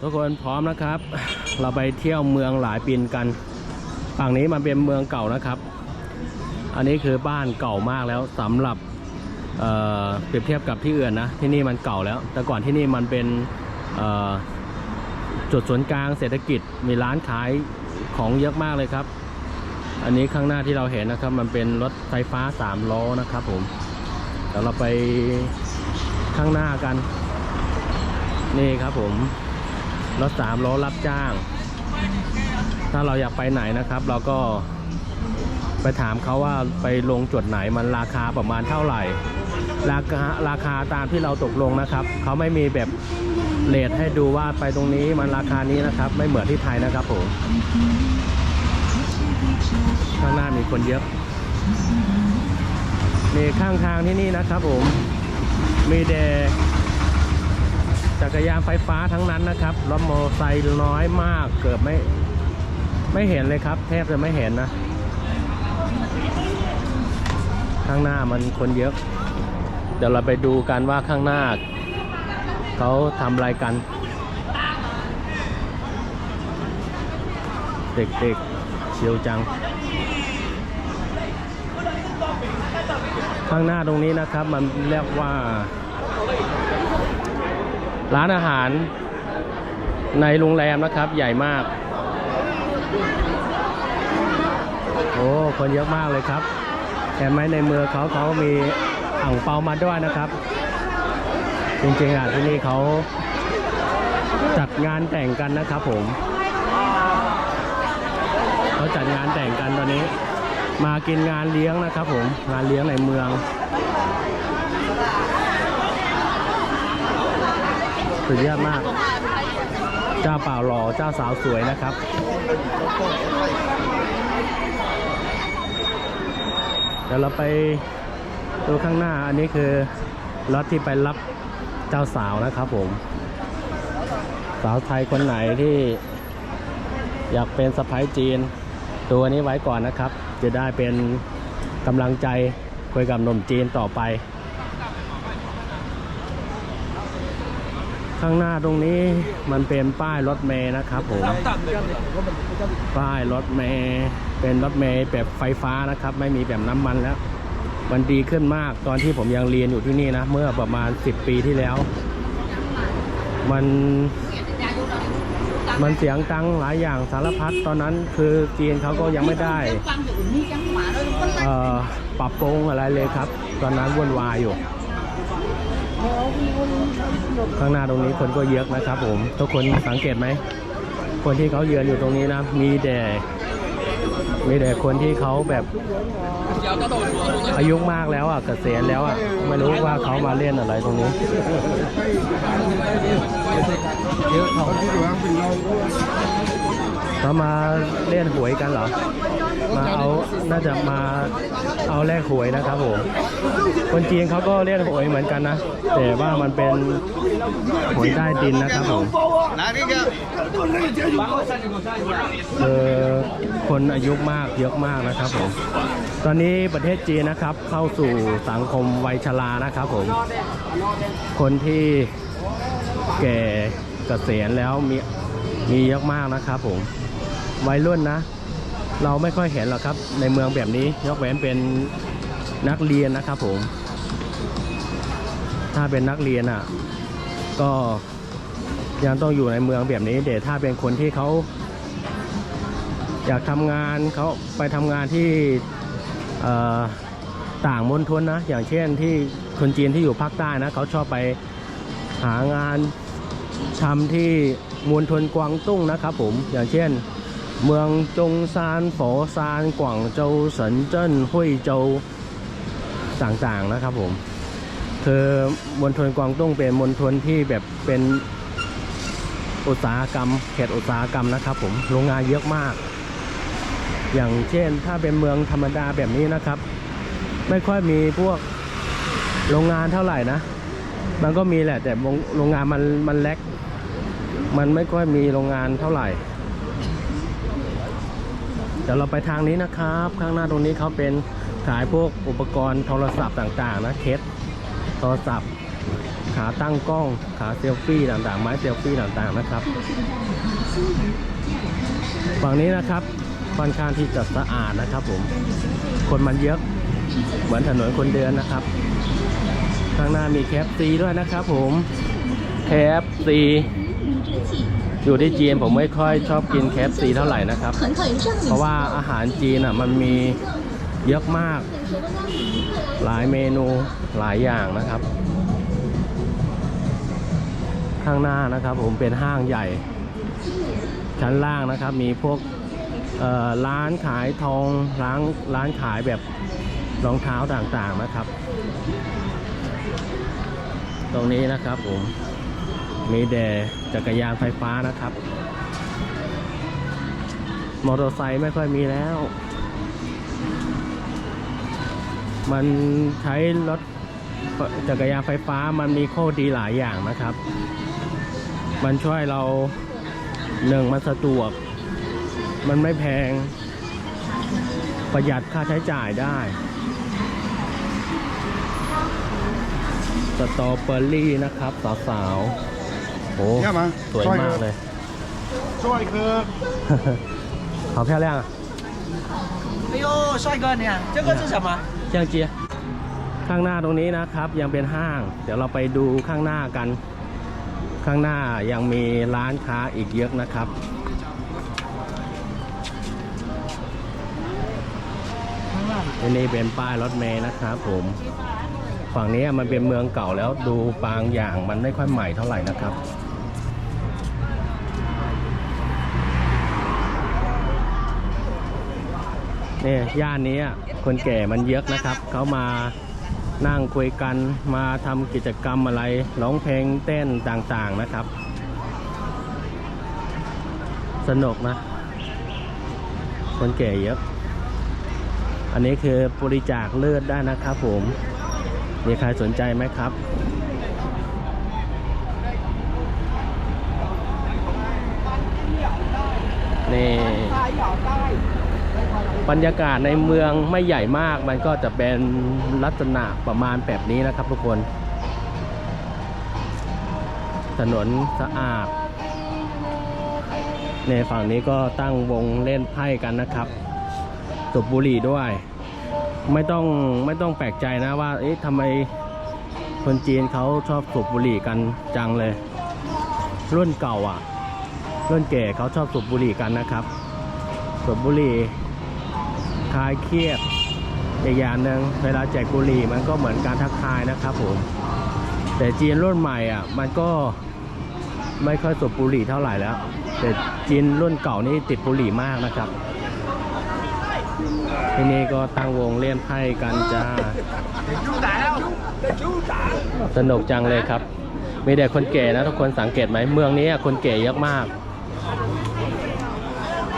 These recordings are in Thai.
ทุกคนพร้อมนะครับ เราไปเที่ยวเมืองหลายปีนกัน ฝั่งนี้มันเป็นเมืองเก่านะครับ อันนี้คือบ้านเก่ามากแล้วสำหรับเเปรียบเทียบกับที่อื่นนะ ที่นี่มันเก่าแล้ว แต่ก่อนที่นี่มันเป็นจุดศูนย์กลางเศรษฐกิจ มีร้านขายของเยอะมากเลยครับ อันนี้ข้างหน้าที่เราเห็นนะครับ มันเป็นรถไฟฟ้าสามล้อนะครับผมเดี๋ยวเราไปข้างหน้ากัน นี่ครับผม รถสามล้อรับจ้าง ถ้าเราอยากไปไหนนะครับ เราก็ไปถามเขาว่าไปลงจุดไหนมันราคาประมาณเท่าไหร่ ราคาราคาตามที่เราตกลงนะครับ เขาไม่มีแบบเลทให้ดูว่าไปตรงนี้มันราคานี้นะครับ ไม่เหมือนที่ไทยนะครับผมข้างหน้ามีคนเยอะนี่ข้างทางที่นี่นะครับผม มีแต่ จักรยานไฟฟ้าทั้งนั้นนะครับรถมอเตอร์ไซค์น้อยมาก เกือบไม่ไม่เห็นเลยครับ แทบจะไม่เห็นนะ ข้างหน้ามันคนเยอะ เดี๋ยวเราไปดูกันว่าข้างหน้าเขาทำอะไรกัน เด็กๆเชียวจัง ข้างหน้าตรงนี้นะครับมันเรียกว่า ร้านอาหารในโรงแรมนะครับ ใหญ่มาก โอ้คนเยอะมากเลยครับเห็นไหมในเมืองเขาเขามีอ่างเปามาด้วยนะครับ จริงๆอะที่นี่เขาจัดงานแต่งกันนะครับผมเขาจัดงานแต่งกันตอนนี้ มากินงานเลี้ยงนะครับผมงานเลี้ยงในเมือง สุดยอดมาก เจ้าเป่าหล่อเจ้าสาวสวยนะครับ เดี๋ยวเราไปดูข้างหน้าอันนี้คือรถที่ไปรับเจ้าสาวนะครับผม สาวไทยคนไหนที่อยากเป็นสะพ้ายจีน ดูอันนี้ไว้ก่อนนะครับ จะได้เป็นกำลังใจคุยกับหนุ่มจีนต่อไป ข้างหน้าตรงนี้มันเป็นป้ายรถเมย์นะครับผมป้ายรถเมย์เป็นรถเมย์แบบไฟฟ้านะครับ ไม่มีแบบน้ำมันแล้วมันดีขึ้นมากตอนที่ผมยังเรียนอยู่ที่นี่นะ เมื่อประมาณ 10 ปีที่แล้ว มัน มันเสียงตังหลายอย่างสารพัดตอนนั้นคือจีนเขาก็ยังไม่ได้ปรับปรุงอะไรเลยครับ ตอนนั้นวุ่นวายอยู่ ข้างหน้าตรงนี้คนก็เยอะนะครับผม ทุกคนสังเกตไหม คนที่เขาเยือนอยู่ตรงนี้นะ มีแต่มีแต่คนที่เขาแบบอายุมากแล้วอะเกษียณแล้วอะไม่รู้ว่าเขามาเล่นอะไรตรงนี้เขา มาเล่นหวยกันเหรอ มาเอาน่าจะมาเอาแลกหวยนะครับผม คนจีนเขาก็เล่นหวยเหมือนกันนะ แต่ว่ามันเป็นหวยใต้ดินนะครับผมเออคนอายุมากเยอะมากนะครับผม ตอนนี้ประเทศจีนนะครับ เข้าสู่สังคมวัยชรานะครับผม คนที่แก่เกษียณแล้วมีมีเยอะมากนะครับผม วัยรุ่นนะ เราไม่ค่อยเห็นหรอกครับ ในเมืองแบบนี้ยกเว้นเป็นนักเรียนนะครับผม ถ้าเป็นนักเรียนอะ ก็ยังต้องอยู่ในเมืองแบบนี้เดี๋ยวถ้าเป็นคนที่เขาอยากทำงานเขาไปทำงานที่ต่างมณฑลนะ อย่างเช่นที่คนจีนที่อยู่ภาคใต้นะเขาชอบไปหางานทำที่มณฑลกวางตุ้งนะครับผมอย่างเช่น เมืองจงซานฝอซานกวางโจวเซินเจิ้นฮุยโจวต่างๆนะครับผมคือมณฑลกวางตุ้งเป็นมณฑลที่แบบเป็นอุตสาหกรรมเขตอุตสาหกรรมนะครับ ผมโรงงานเยอะมาก อย่างเช่นถ้าเป็นเมืองธรรมดาแบบนี้นะครับ ไม่ค่อยมีพวกโรงงานเท่าไหร่นะ มันก็มีแหละแต่โรงงานมันมันเล็ก มันไม่ค่อยมีโรงงานเท่าไหร่ เดี๋ยวเราไปทางนี้นะครับ ข้างหน้าตรงนี้เขาเป็นขายพวกอุปกรณ์โทรศัพท์ต่างๆนะเคสโทรศัพท์ขาตั้งกล้องขาเซลฟี่ต่างๆ ไม้เซลฟี่ต่างๆนะครับ ฝั่งนี้นะครับค่อนข้างที่จะสะอาดนะครับผม คนมันเยอะ เหมือนถนนคนเดินนะครับ ข้างหน้ามีแคปซีด้วยนะครับผมแคปซี อยู่ที่จีนผมไม่ค่อยชอบกินแคฟซีเท่าไหร่นะครับ เพราะว่าอาหารจีนอะมันมีเยอะมาก หลายเมนูหลายอย่างนะครับ ข้างหน้านะครับ ผมเป็นห้างใหญ่ ชั้นล่างนะครับ มีพวกร้านขายทองร้านร้านขายแบบรองเท้าต่างๆนะครับ ตรงนี้นะครับผม มีแด่จักรยานไฟฟ้านะครับ มอเตอร์ไซค์ไม่ค่อยมีแล้ว มันใช้รถจักรยานไฟฟ้ามันมีข้อดีหลายอย่างนะครับ มันช่วยเราหนึ่งมันสะดวก มันไม่แพง ประหยัดค่าใช้จ่ายได้สตรอเบอรี่นะครับ สาวๆ โอ้ 你干嘛？ สวยมากเลย 抓一颗。 好漂亮啊！哎呦，帅哥，你看这个是什么？ เชียงเจียข้างหน้าตรงนี้นะครับ ยังเป็นห้าง เดี๋ยวเราไปดูข้างหน้ากัน ข้างหน้ายังมีร้านค้าอีกเยอะนะครับอันนี้เป็นป้ายรถเมย์นะครับผม ฝั่งนี้มันเป็นเมืองเก่าแล้วดูบางอย่างมันไม่ค่อยใหม่เท่าไหร่นะครับ เนี่ยย่านนี้คนแก่มันเยอะนะครับ เขามานั่งคุยกันมาทำกิจกรรมอะไรร้องเพลงเต้นต่างๆนะครับ สนุกนะ คนแก่เยอะ อันนี้คือบริจาคเลือดได้นะครับผม มีใครสนใจไหมครับนี่ บรรยากาศในเมืองไม่ใหญ่มาก มันก็จะเป็นลักษณะประมาณแบบนี้นะครับทุกคน ถนนสะอาด ในฝั่งนี้ก็ตั้งวงเล่นไพ่กันนะครับสูบบุหรี่ด้วย ไม่ต้องไม่ต้องแปลกใจนะว่า เอ๊ะทำไมคนจีนเขาชอบสูบบุหรี่กันจังเลย รุ่นเก่าอะ รุ่นแก่เขาชอบสูบบุหรี่กันนะครับสูบบุหรี่ ลายเครียดอีกอย่างหนึ่งเวลาแจกบุหรี่มันก็เหมือนการทักทายนะครับผมแต่จีนรุ่นใหม่อะมันก็ไม่ค่อยสูบบุหรี่เท่าไหร่แล้ว แต่จีนรุ่นเก่านี่ติดบุหรี่มากนะครับทีนี่ก็ตั้งวงเล่นไพ่กันจ้าสนุกจังเลยครับ มีแต่คนแก่นะทุกคนสังเกตไหมเมืองนี้คนแก่เยอะมาก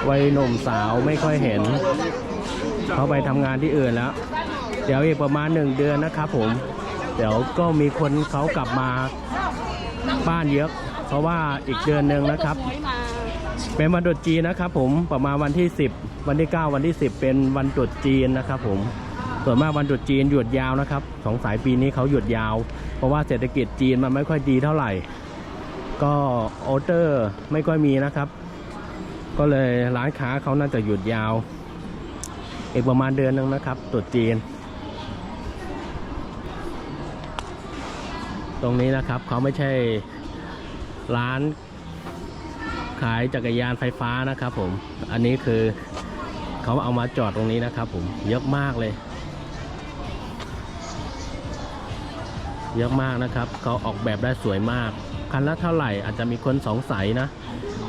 วัยหนุ่มสาวไม่ค่อยเห็น เขาไปทำงานที่อื่นแล้ว เดี๋ยวอีกประมาณหนึ่งเดือนนะครับผม เดี๋ยวก็มีคนเขากลับมาบ้านเยอะ เพราะว่าอีกเดือนหนึ่งนะครับ เป็นวันตรุษจีนนะครับผมประมาณวันที่ 10 วันที่ 9 วันที่ 10 เป็นวันตรุษจีนนะครับผมส่วนมากวันตรุษจีนหยุดยาวนะครับสองสัยปีนี้เขาหยุดยาว เพราะว่าเศรษฐกิจจีนมันไม่ค่อยดีเท่าไหร่ ก็ออเดอร์ไม่ค่อยมีนะครับ ก็เลยร้านค้าเขาน่าจะหยุดยาว อีกประมาณเดือนหนึงนะครับตรุษจีน ตรงนี้นะครับเขาไม่ใช่ร้านขายจักรยานไฟฟ้านะครับผม อันนี้คือเขาเอามาจอดตรงนี้นะครับผมเยอะมากเลย เยอะมากนะครับ เขาออกแบบได้สวยมาก คันละเท่าไหร่อาจจะมีคนสงสัยนะ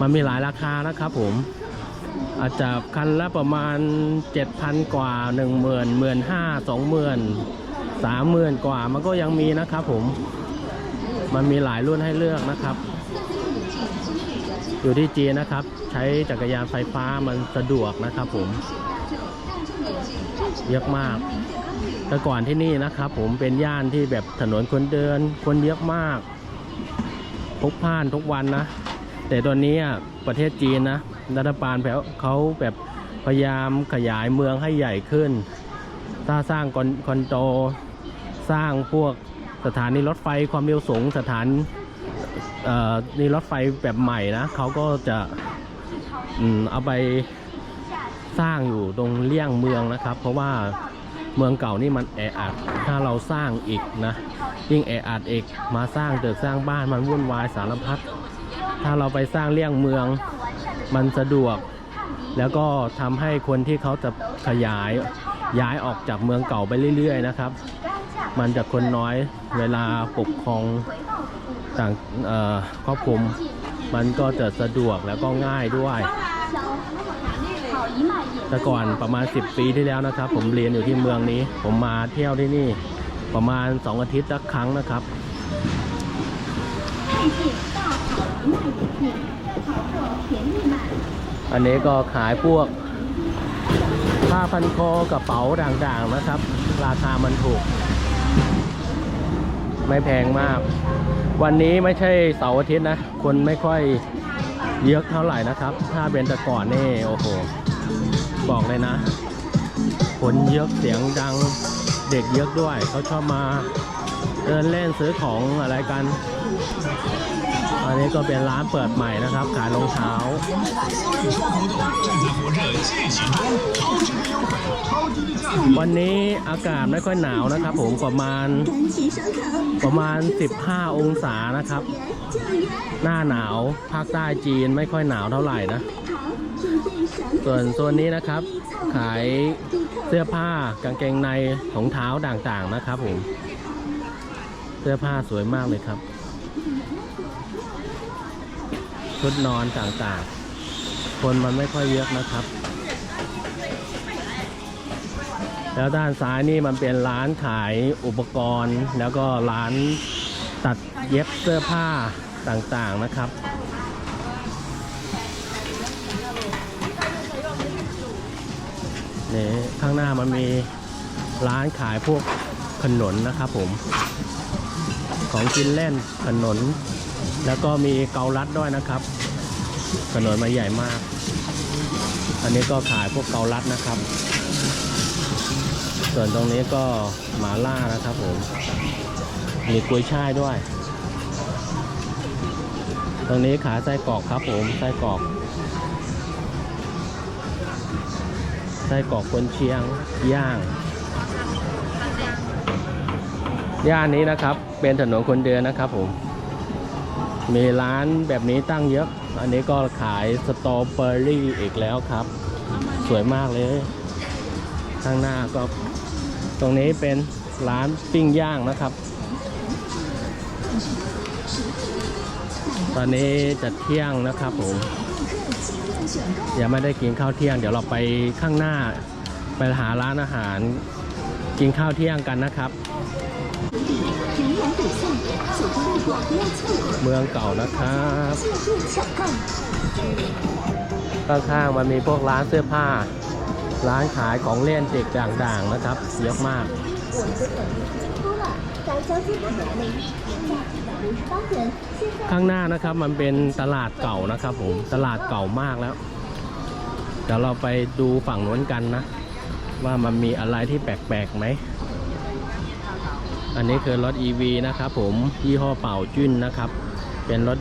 มันมีหลายราคานะครับผม อาจจะคันละประมาณ 7,000 กว่า 1 0 0 0 0 1 5 0 0 0 20,000 30,000 กว่ามันก็ยังมีนะครับผม มันมีหลายรุ่นให้เลือกนะครับ อยู่ที่จีนนะครับ ใช้จักรยานไฟฟ้ามันสะดวกนะครับผม เยอะมาก แต่ก่อนที่นี่นะครับผมเป็นย่านที่แบบถนนคนเดิน คนเยอะมากพลุกพ่านทุกวันนะ แต่ตอนนี้อะประเทศจีนนะ รัฐบาลแบบเขาแบบพยายามขยายเมืองให้ใหญ่ขึ้น ถ้าสร้างคอนโดสร้างพวกสถานีรถไฟความเร็วสูงสถานนี่รถไฟแบบใหม่นะเขาก็จะอเอาไปสร้างอยู่ตรงเลี่ยงเมืองนะครับ เพราะว่าเมืองเก่านี่มันแออัด ถ้าเราสร้างอีกนะ ยิ่งแออัดอีกมาสร้างตึกสร้างบ้านมันวุ่นวายสารพัด ถ้าเราไปสร้างเลี่ยงเมือง มันสะดวก แล้วก็ทำให้คนที่เขาจะขยายย้ายออกจากเมืองเก่าไปเรื่อย ๆ นะครับ มันจะคนน้อยเวลาปกครองต่างครอบคลุม มันก็จะสะดวกแล้วก็ง่ายด้วย แต่ก่อนประมาณ 10 ปีที่แล้วนะครับ ผมเรียนอยู่ที่เมืองนี้ ผมมาเที่ยวที่นี่ประมาณ 2 อาทิตย์ละครั้งนะครับ อันนี้ก็ขายพวกผ้าพันคอกระเป๋าด่างๆนะครับ ราคามันถูก ไม่แพงมาก วันนี้ไม่ใช่เสาร์อาทิตย์นะ คนไม่ค่อยเยอะเท่าไหร่นะครับ ถ้าเป็นแต่ก่อนนี่โอ้โห บอกเลยนะ คนเยอะเสียงดังเด็กเยอะด้วย เขาชอบมาเดินเล่นซื้อของอะไรกัน อันนี้ก็เป็นร้านเปิดใหม่นะครับ ขายรองเท้าวันนี้อากาศไม่ค่อยหนาวนะครับ ผมประมาณ ประมาณ 15 องศานะครับ หน้าหนาวภาคใต้จีนไม่ค่อยหนาวเท่าไหร่นะ ส่วนโซนนี้นะครับ ขายเสื้อผ้ากางเกงในของเท้าต่างๆนะครับผมเสื้อผ้าสวยมากเลยครับ ชุดนอนต่างๆ คนมันไม่ค่อยเยอะนะครับ แล้วด้านซ้ายนี่มันเป็นร้านขายอุปกรณ์ แล้วก็ร้านตัดเย็บเสื้อผ้าต่างๆนะครับ นี่ข้างหน้ามันมีร้านขายพวกขนนนะครับผม ของกินเล่นขนน แล้วก็มีเกาลัดด้วยนะครับขนนมาใหญ่มาก อันนี้ก็ขายพวกเกาลัดนะครับ ส่วนตรงนี้ก็หมาล่านะครับผม มีกล้วยช่ายด้วย ตรงนี้ขายไส้กรอกครับผมไส้กรอกไส้กรอกคนเชียงย่างย่านนี้นะครับ เป็นถนนคนเดินนะครับผม มีร้านแบบนี้ตั้งเยอะ อันนี้ก็ขายสตรอเบอรี่อีกแล้วครับ สวยมากเลย ข้างหน้าก็ ตรงนี้เป็นร้านปิ้งย่างนะครับ ตอนนี้จะเที่ยงนะครับผมยังไม่ได้กินข้าวเที่ยง เดี๋ยวเราไปข้างหน้า ไปหาร้านอาหาร กินข้าวเที่ยงกันนะครับ เมืองเก่านะครับข้างๆมันมีพวกร้านเสื้อผ้า ร้านขายของเล่นเด็กด่างๆนะครับเยอะมากข้างหน้านะครับมันเป็นตลาดเก่านะครับผมตลาดเก่ามากแล้วเดี๋ยวเราไปดูฝั่งนู้นกันนะ ว่ามันมีอะไรที่แปลกๆไหม อันนี้คือรถ EV นะครับผมยี่ห้อเป่าจุ้นนะครับ เป็นรถ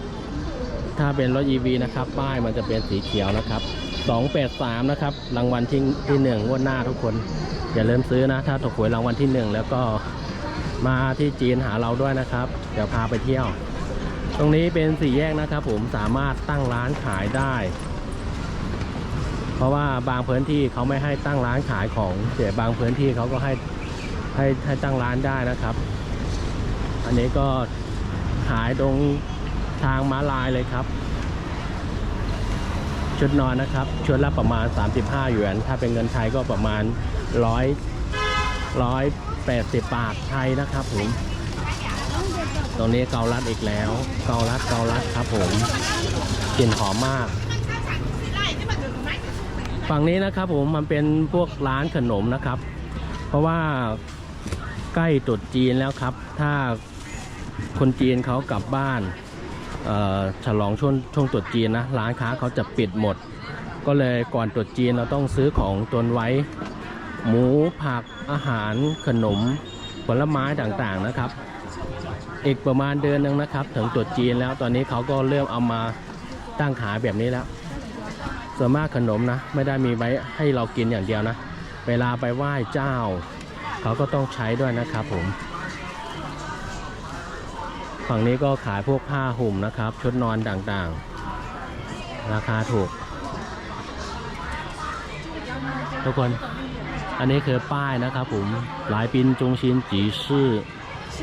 ถ้าเป็นรถ EV นะครับ ป้ายมันจะเป็นสีเขียวนะครับ 283 นะครับ รางวัลที่ที่หนึ่งวดหน้าทุกคน อย่าลืมซื้อนะ ถ้าถูกหวยรางวัลที่หนึ่งแล้วก็มาที่จีนหาเราด้วยนะครับ เดี๋ยวพาไปเที่ยว ตรงนี้เป็นสี่แยกนะครับ ผมสามารถตั้งร้านขายได้ เพราะว่าบางพื้นที่เขาไม่ให้ตั้งร้านขายของแต่บางพื้นที่เขาก็ให้ให้ให้ตั้งร้านได้นะครับ อันนี้ก็ขายตรงทางม้าลายเลยครับ ชุดนอนนะครับ ชุดละประมาณ 35หยวน ถ้าเป็นเงินไทยก็ประมาณ 100 180 บาทไทยนะครับผม ตรงนี้เกาลัดอีกแล้ว เกาลัดเกาลัดครับผมกลิ่นหอมมากฝั่งนี้นะครับผมมันเป็นพวกร้านขนมนะครับ เพราะว่าใกล้ตรุษจีนแล้วครับ ถ้า คนจีนเขากลับบ้านฉลองช่วงช่วงตรุษจีนนะร้านค้าเขาจะปิดหมด ก็เลยก่อนตรุษจีนเราต้องซื้อของตนไว้ หมูผักอาหารขนมผลไม้ต่างๆนะครับ อีกประมาณเดือนหนึงนะครับ ถึงตรุษจีนแล้วตอนนี้เขาก็เริ่มเอามาตั้งขายแบบนี้แล้วส่วนมากขนมนะ ไม่ได้มีไว้ให้เรากินอย่างเดียวนะ เวลาไปไหว้เจ้า เขาก็ต้องใช้ด้วยนะครับผม ฝั่งนี้ก็ขายพวกผ้าห่มนะครับ ชุดนอนต่างๆ ราคาถูก ทุกคน อันนี้คือป้ายนะครับผมหลายปินจงชินจีซื่อ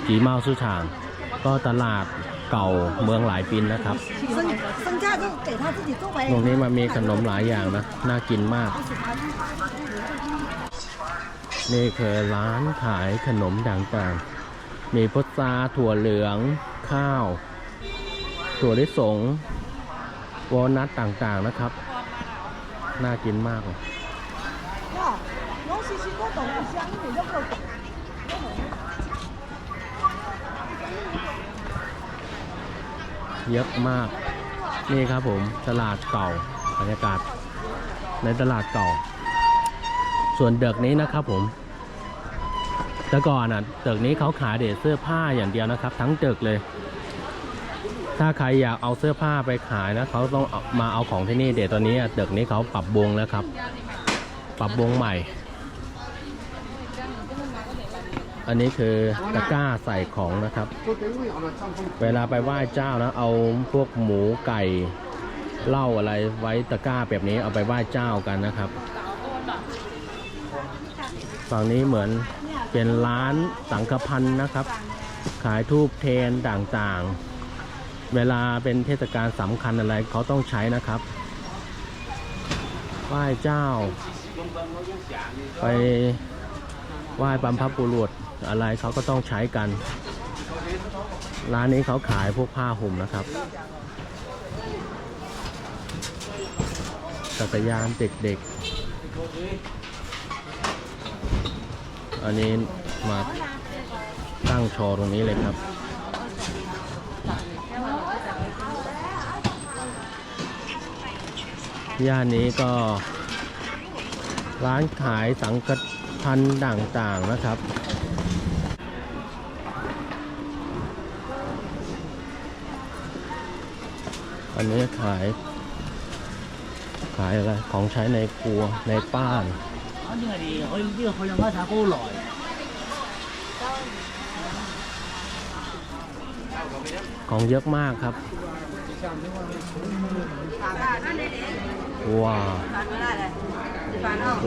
จีเมาซื่อฉาง ก็ตลาดเก่าเมืองหลายปินนะครับตรงนี้มันมีขนมหลายอย่างนะ น่ากินมาก นี่คือร้านขายขนมต่างๆ มีพุทราถั่วเหลือง ข้าว ถั่วลิสงวอลนัทต่างๆนะครับ น่ากินมากเลยเยอะมาก นี่ครับผมตลาดเก่าบรรยากาศในตลาดเก่า ส่วนเด็กนี้นะครับผม แต่ก่อนอะตึกนี้เขาขายเด็เสื้อผ้าอย่างเดียวนะครับ ทั้งตึกเลย ถ้าใครอยากเอาเสื้อผ้าไปขายนะเขาต้องมาเอาของที่นี่เดี๋ยวตอนนี้อะตึกนี้เขาปรับวงแล้วครับ ปรับวงใหม่ อันนี้คือตะกร้าใส่ของนะครับ เวลาไปไหว้เจ้านะ เอาพวกหมูไก่เหล้าอะไรไว้ตะกร้าแบบนี้เอาไปไหว้เจ้ากันนะครับ ฝั่งนี้เหมือน เป็นร้านสังฆพันธ์นะครับ ขายทูบเทนต่างๆ เวลาเป็นเทศกาลสำคัญอะไรเขาต้องใช้นะครับไหว้เจ้า ไปไหว้บรรพบุรุษอะไรเขาก็ต้องใช้กัน ร้านนี้เขาขายพวกผ้าห่มนะครับจักรยานเด็กๆ อันนี้มาตั้งชว์ตรงนี้เลยครับ ย่านนี้ก็ ร้านขายสังกพันธ์ต่างๆนะครับอันนี้ขาย ขายอะไร ของใช้ในครัวในบ้าน 啊，呢个你可以呢个可以用开茶煲来。 ของเยอะมากครับ ว้าว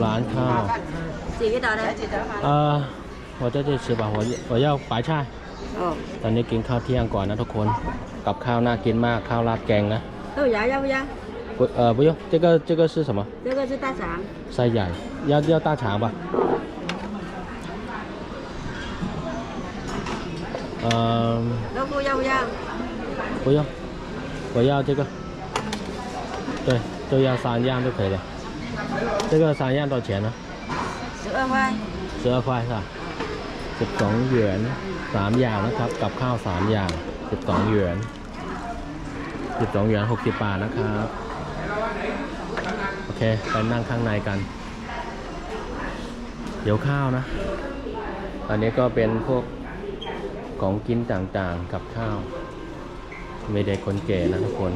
ร้านข้าว 几个刀的？ เออ我在这里吃吧我我要白菜哦， ตอนนี้กินข้าวเที่ยงก่อนนะทุกคน กับข้าวน่ากินมาก ข้าวราดแกงนะ 豆芽要不要？ 不呃不用这个这个是什么这个是大肠。ไส้ใหญ่要要大肠吧呃豆腐要不要？不用我要这个对就要三样就可以了这个三样多少钱呢十二块。十二块是吧สิบสองหยวนสามอย่างนะครับ กับข้าวสามอย่างสิบสองหยวนสิบสองหยวนหกสิบบาทนะครับ โอ เค ไปนั่งข้างในกัน เดี๋ยวข้าวนะ อันนี้ก็เป็นพวกของกินต่างๆกับข้าว ไมีเด็กคนแก่นะทุกคน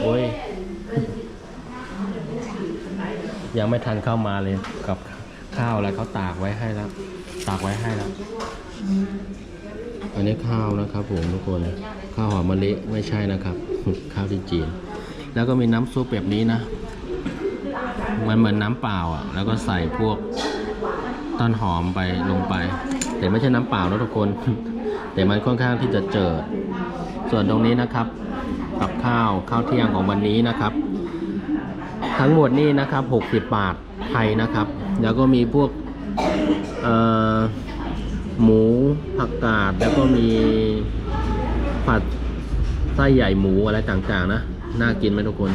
โอ้ย ยังไม่ทันเข้ามาเลยกับข้าวอะไรเขาตากไว้ให้แล้ว ตากไว้ให้แล้วอันนี้ข้าวนะครับผมทุกคน ข้าวหอมมะลิไม่ใช่นะครับ ข้าวที่จีน แล้วก็มีน้ำซุปแบบนี้นะ มันเหมือนน้ำเปล่าอะ แล้วก็ใส่พวกต้นหอมไปลงไป แต่ไม่ใช่น้ำเปล่านะทุกคน แต่มันค่อนข้างที่จะเจิด ส่วนตรงนี้นะครับ กับข้าวข้าวเที่ยงของวันนี้นะครับ ทั้งหมดนี่นะครับ 60 บาทไทยนะครับ แล้วก็มีพวกเอ่อหมูผักกาดแล้วก็มีผัดไส้ใหญ่หมูอะไรต่างๆนะ น่ากินไหมทุกคน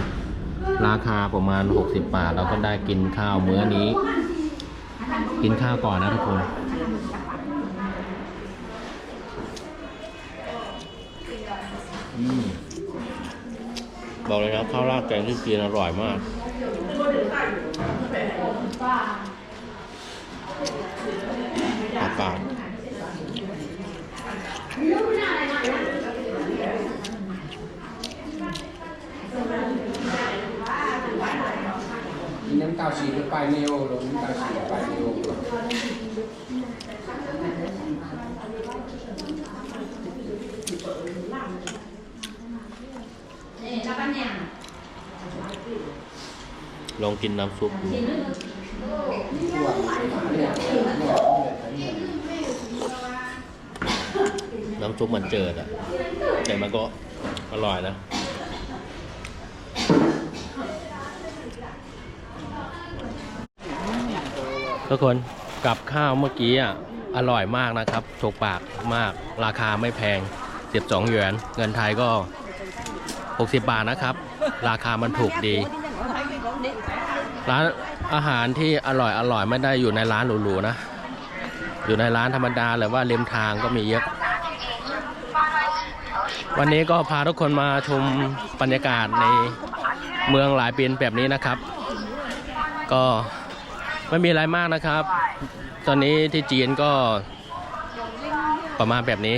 ราคาประมาณ 60 บาทเราก็ได้กินข้าวมื้อนี้ กินข้าวก่อนนะทุกคนอบอกเลยนะข้าวราดแกงที่จีนอร่อยมากอากาศ มีน้ำ ตาลสีกับปลายเนโอลงน้ำตาลสีกับปลายเนโอลองกินน้ำซุปดูน้ำซุปมันเจิดอะ แต่มันก็อร่อยนะ ทุกคนกับข้าวเมื่อกี้อะอร่อยมากนะครับถูกปากมากราคาไม่แพง 12หยวนเงินไทยก็ 60 บาทนะครับ ราคามันถูกดี ร้านอาหารที่อร่อยอร่อยไม่ได้อยู่ในร้านหรูๆนะ อยู่ในร้านธรรมดาหรือว่าริมทางก็มีเยอะวันนี้ก็พาทุกคนมาชมบรรยากาศในเมืองหลายปีนแบบนี้นะครับ ก็ ไม่มีอะไรมากนะครับ ตอนนี้ที่จีนก็ประมาณแบบนี้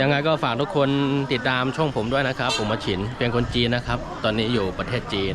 ยังไงก็ฝากทุกคนติดตามช่องผมด้วยนะครับ ผมมาฉินเป็นคนจีนนะครับ ตอนนี้อยู่ประเทศจีน